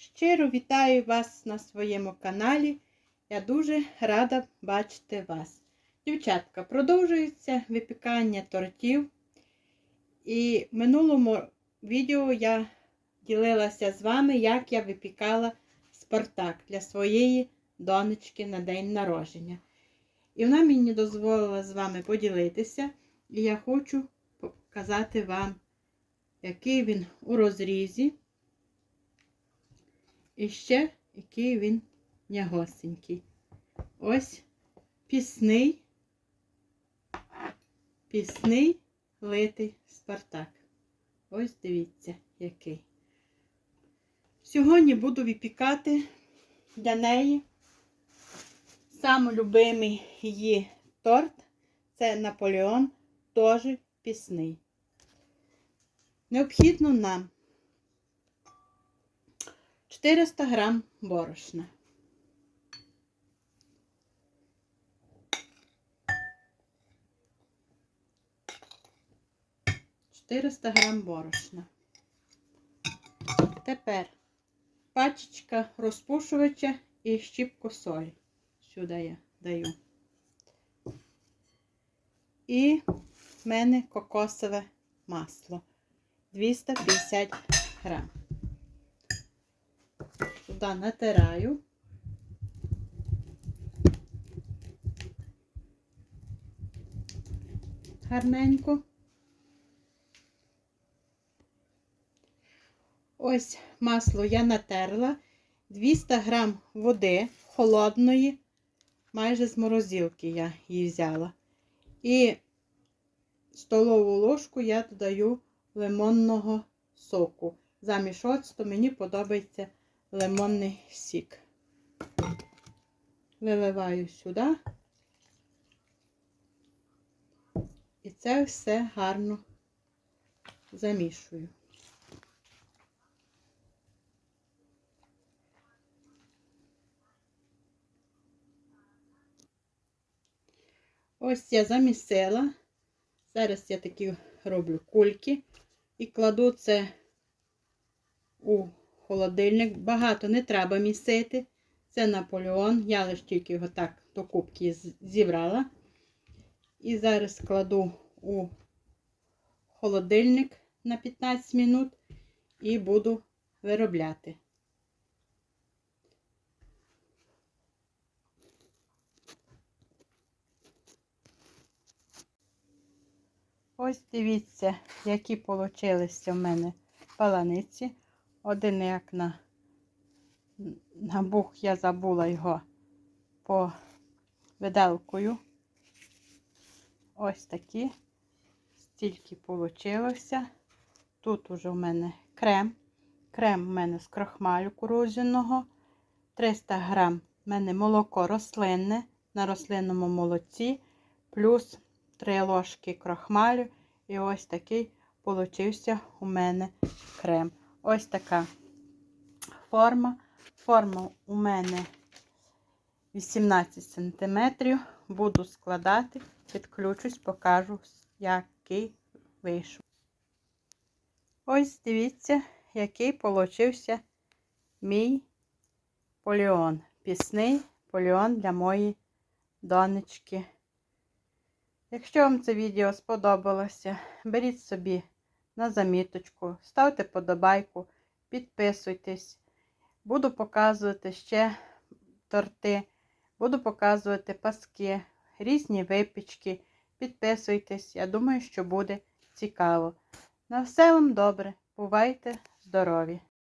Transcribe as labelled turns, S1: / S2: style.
S1: Щиро вітаю вас на своєму каналі. Я дуже рада бачити вас. Дівчатка, продовжується випікання тортів. І в минулому відео я ділилася з вами, як я випікала Спартак для своєї донечки на день народження. І вона мені дозволила з вами поділитися. І я хочу показати вам, який він у розрізі. І ще який він нягосенький. Ось пісний, пісний литий Спартак. Ось дивіться, який. Сьогодні буду випікати для неї самолюбимий її торт. Це Наполеон, теж пісний. Необхідно нам 400 грам борошна. Чотириста грам борошна. Тепер пачечка розпушувача і щіпку солі. Сюди я даю. І в мене кокосове масло 250 грам. Туди натираю. Гарненько. Ось масло я натерла. 200 грам води холодної, майже з морозилки я її взяла. І столову ложку я додаю лимонного соку. Замість оцту мені подобається лимонний сік. Виливаю сюди. І це все гарно замішую. Ось я замісила. Зараз я такі роблю кульки і кладу це у холодильник. Багато не треба місити. Це Наполеон. Я лише тільки його так до кубки зібрала. І зараз кладу у холодильник на 15 минут і буду виробляти. Ось дивіться, які получилися в мене паланиці. Один як на набух я забула його по виделкою. Ось такі. Стільки получилося. Тут уже в мене крем. Крем в мене з крахмалю кукурудзяного. 300 грам в мене молоко рослинне на рослинному молоці, плюс 3 ложки крахмалю. І ось такий получився у мене крем. Ось така форма. Форма у мене 18 см. Буду складати, підключусь, покажу, який вийшов. Ось дивіться, який получився мій поліон. Пісний поліон для моєї донечки. Якщо вам це відео сподобалося, беріть собі на заміточку, ставте подобайку, підписуйтесь. Буду показувати ще торти, буду показувати паски, різні випічки. Підписуйтесь, я думаю, що буде цікаво. На все вам добре. Бувайте здорові!